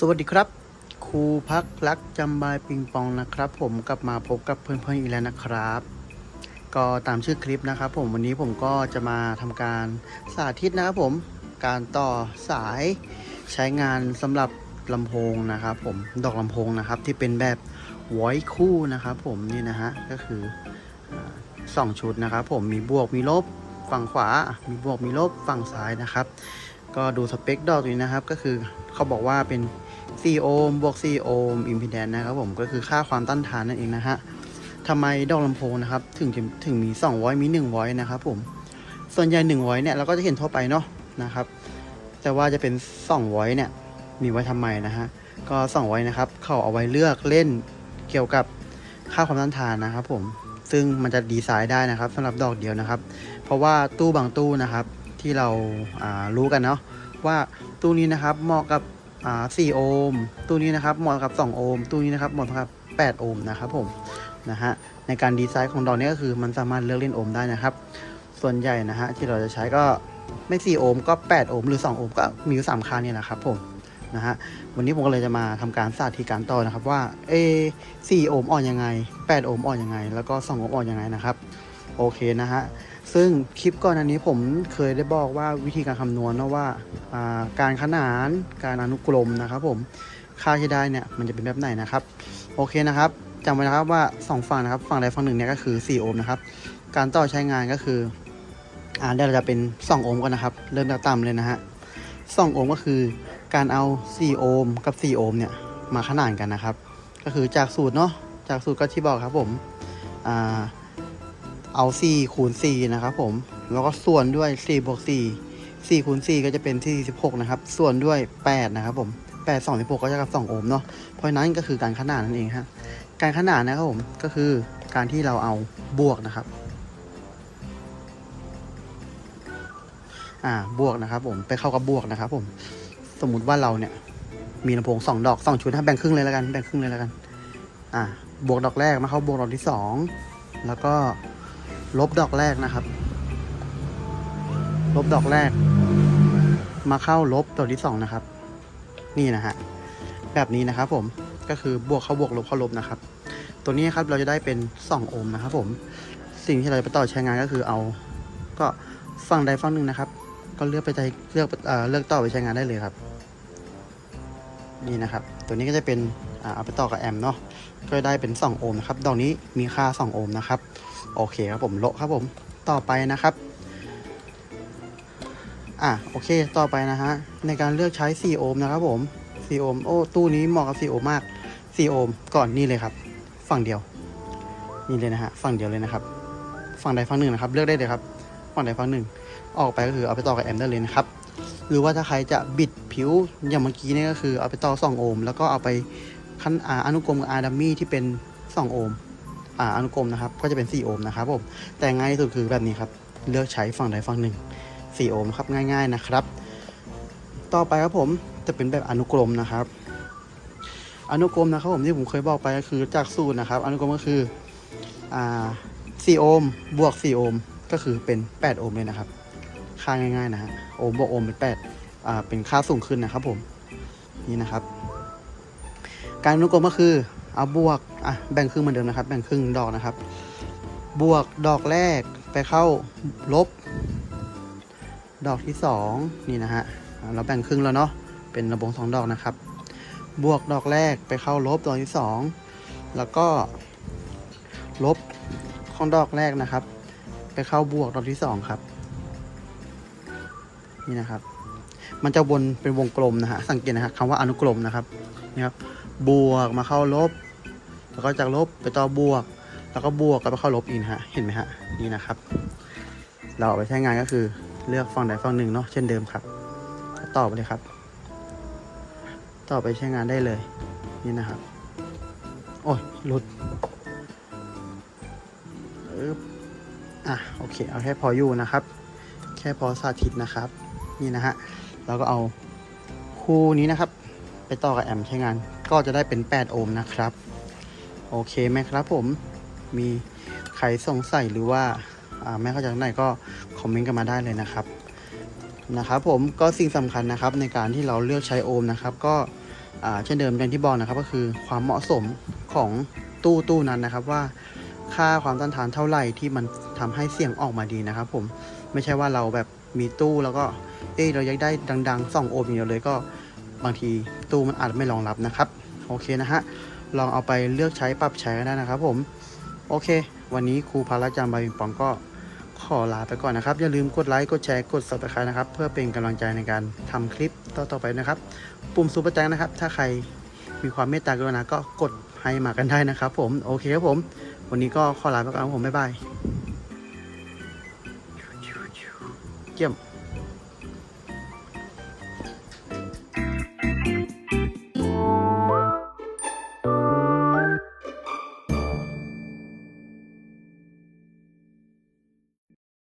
สวัสดีครับ ครูพักรักจำบายปิงปองนะครับ ผมกลับมาพบกับเพื่อนๆอีกแล้วนะครับ ก็ตามชื่อคลิปนะครับ ผมวันนี้ผมก็จะมาทำการสาธิตนะครับผมการต่อสายใช้งานสำหรับลำโพงนะครับ ผมดอกลำโพงนะครับ ที่เป็นแบบไว้คู่นะครับ ผมนี่นะฮะก็คือสองชุดนะครับ ผมมีบวกมีลบฝั่งขวา มีบวกมีลบฝั่งซ้ายนะครับ ก็ดูสเปคดอกนี้นะครับ ก็คือเขาบอกว่าเป็น 4 โอห์มบวก 4 โอห์มอิมพีแดนนะครับผมก็คือค่าความต้านทานนั่นเองนะฮะทำไมดอกลำโพงนะครับถึงจะถึงมี2ไวมี1ไวนะครับผมส่วนใหญ่1ไวเนี่ยเราก็จะเห็นทั่วไปเนาะนะครับแต่ว่าจะเป็น2ไวเนี่ยมีไว้ทำไมนะฮะก็2ไวนะครับเขาเอาไว้เลือกเล่นเกี่ยวกับค่าความต้านทานนะครับผมซึ่งมันจะดีไซน์ได้นะครับสำหรับดอกเดียวนะครับ เพราะว่าตู้บางตู้นะครับที่เราอ่ารู้กันเนาะว่าตู้นี้นะครับเหมาะกับ อ่า4โอห์มตู้นี้นะครับเหมาะกับ 2 โอห์มตู้นี้นะครับเหมาะกับ 8 โอห์มนะครับผมนะฮะในการดีไซน์ของดอกนี้ก็คือมันสามารถเลือกเล่นโอห์มได้นะครับ ส่วนใหญ่นะฮะที่เราจะใช้ก็ไม่ 4 โอห์มก็ 8 โอห์มหรือ 2 โอห์มก็มีอยู่3ค่านี่แหละครับผมนะฮะวันนี้ผมก็เลยจะมาทำการสาธิตการต่อนะครับว่าเอ4โอห์มอ่อนยังไง 8 โอห์มอ่อนยังไง แล้วก็ 2 โอห์มอ่อนยังไงนะครับโอเคนะฮะ ซึ่งคลิปก่อนอันนี้ผมเคยได้บอกว่าวิธีการคำนวณนะว่าาการขนานการอนุกรมนะครับผมค่าที่ได้เนี่ยมันจะเป็นแบบไหนนะครับ โอเคนะครับจำไว้นะครับว่า 2 ฝั่งนะครับ ฝั่งใดฝั่งหนึ่งเนี่ยก็คือ 4 โอห์มนะครับ การต่อใช้งานก็คืออ่าเดี๋ยวเราจะเป็น 2 โอห์มก่อนนะครับ เริ่มจากต่ำเลยนะฮะ2โอห์มก็คือการเอา 4 โอห์มกับ 4 โอห์มเนี่ยมาขนานกันนะครับ ก็คือจากสูตรเนาะจากสูตรก็ที่บอกครับผมอ่า เอา4คูณ4นะครับผม แล้วก็ส่วนด้วย4บวก4 4คูณ4ก็จะเป็นที่16นะครับ ส่วนด้วย 8 นะครับผม 8 2 16 ก็จะกับ 2 โอห์มเนาะ เพราะนั้นก็คือการขนานนั่นเองฮะ การขนานนะครับผม ก็คือการที่เราเอาบวกนะครับ อ่า บวกนะครับผม ไปเข้ากับบวกนะครับผม สมมุติว่าเราเนี่ย มีลำโพง 2 ดอก 2 ชุดถ้าแบ่งครึ่งเลยแล้วกัน แบ่งครึ่งเลยแล้วกัน อ่า บวกดอกแรกมาเข้าบวกดอกที่ 2 แล้วก็ ลบดอกแรกนะครับ ลบดอกแรก มาเข้าลบดอกที่สองนะครับ นี่นะฮะแบบนี้นะครับ ผมก็คือบวกเข้าบวกลบเข้าลบนะครับ ตัวนี้ครับเราจะได้เป็น2โอห์มนะครับ ผมสิ่งที่เราจะไปต่อใช้งานก็คือเอา ก็ฝั่งใดฝั่งหนึ่งนะครับ ก็เลือกไปใช้เลือกเอ่อเลือกต่อไปใช้งานได้เลยครับ นี่นะครับ ตัวนี้ก็จะเป็นเอาไปต่อกับแอมป์เนาะก็ได้เป็น 2 โอห์มนะครับ ดอกนี้มีค่า 2 โอห์มนะครับ โอเคครับผมโละครับผม ต่อไปนะครับ อะโอเค ต่อไปนะฮะ ในการเลือกใช้ 4 โอห์มนะครับผม 4 โอห์ม โอ้ ตู้นี้เหมาะกับ 4 โอห์มมาก 4 โอห์ม ก่อนนี่เลยครับ ฝั่งเดียว นี่เลยนะฮะ ฝั่งเดียวเลยนะครับ ฝั่งใดฝั่งหนึ่งนะครับ เลือกได้เลยครับ ฝั่งใดฝั่งหนึ่ง ออกไปก็คือเอาไปต่อกับแอมป์ได้เลยนะครับ หรือว่าถ้าใครจะบิดผิวอย่างเมื่อกี้นี่ก็คือเอาไปต่อ 2 โอห์ม แล้วก็เอาไป ขั้นอาอนุกรมกับอาร์ดัมมี่ที่เป็น 2 โอห์มอาอนุกรมนะครับ ก็จะเป็น 4 โอห์มนะครับผม แต่ง่ายที่สุดคือแบบนี้ครับ เลือกใช้ฝั่งใดฝั่งหนึ่ง 4 โอห์มครับ ง่าย ๆนะครับ ต่อไปครับผมจะเป็นแบบอนุกรมนะครับ อนุกรมนะครับผมที่ผมเคยบอกไปก็คือจากสูตรนะครับ อนุกรมก็คืออ่า4โอห์มบวก 4 โอห์มก็คือเป็น 8 โอห์มเลยนะครับ ค่าง่ายๆนะฮะ โอห์มบวกโอห์มเป็น8อ่าเป็นค่าสูงขึ้นนะครับผม นี่นะครับ การอนุกรมก็คือเอาบวกอะแบ่งครึ่งเหมือนเดิมนะครับ แบ่งครึ่งดอกนะครับ บวกดอกแรกไปเข้าลบ ดอกที่สองนี่นะฮะเราแบ่งครึ่งแล้วเนาะเป็นระบงสองดอกนะครับ บวกดอกแรกไปเข้าลบดอกที่สองแล้วก็ลบของดอกแรกนะครับ ไปเข้าบวกดอกที่สองครับ นี่นะครับ มันจะวนเป็นวงกลมนะฮะสังเกตนะฮะคำว่าอนุกรมนะครับนี่ครับ บวกมาเข้าลบ แล้วก็จากลบไปต่อบวก แล้วก็บวกก็ไปเข้าลบอีกฮะเห็นไหมฮะนี่นะครับ เราเอาไปใช้งานก็คือเลือกฝั่งใดฝั่งหนึ่งเนาะเช่นเดิมครับต่อไปเลยครับ ต่อไปใช้งานได้เลย นี่นะครับ โอ้ยหลุดอึ๊บอะโอเค เอาแค่พออยู่นะครับ แค่พอสาธิตนะครับ นี่นะฮะ เราก็เอาคู่นี้นะครับ ไปต่อกับแอมใช้งาน ก็จะได้เป็น 8 โอห์มนะครับ โอเคไหมครับผมมีใครสงสัยหรือว่าไม่เข้าใจตรงไหนก็คอมเมนต์กันมาได้เลยนะครับนะครับผมก็สิ่งสำคัญนะครับในการที่เราเลือกใช้โอห์มนะครับ ก็เช่นเดิมอย่างที่บอกนะครับก็คือความเหมาะสมของตู้ตู้นั้นนะครับว่าค่าความต้านทานเท่าไหร่ที่มันทำให้เสียงออกมาดีนะครับ ผมไม่ใช่ว่าเราแบบ มีตู้แล้วก็ เอ้เราอยากได้ดังๆ2โอห์มอย่างเดียวเลยก็บางทีตู้มันอาจไม่รองรับนะครับ โอเคนะฮะ ลองเอาไปเลือกใช้ปรับใช้กันได้นะครับผม โอเค วันนี้ครูพาราจารย์บาบิงปองก็ขอลาไปก่อนนะครับ อย่าลืมกดไลค์ กดแชร์ กด subscribe นะครับ เพื่อเป็นกำลังใจในการทำคลิปต่อๆไปนะครับ ปุ่มซูเปอร์แตงนะครับ ถ้าใครมีความเมตตากรุณาก็กดให้มากันได้นะครับผม โอเคครับผม วันนี้ก็ขอลาไปก่อนผม บ๊ายบาย เยี่ยม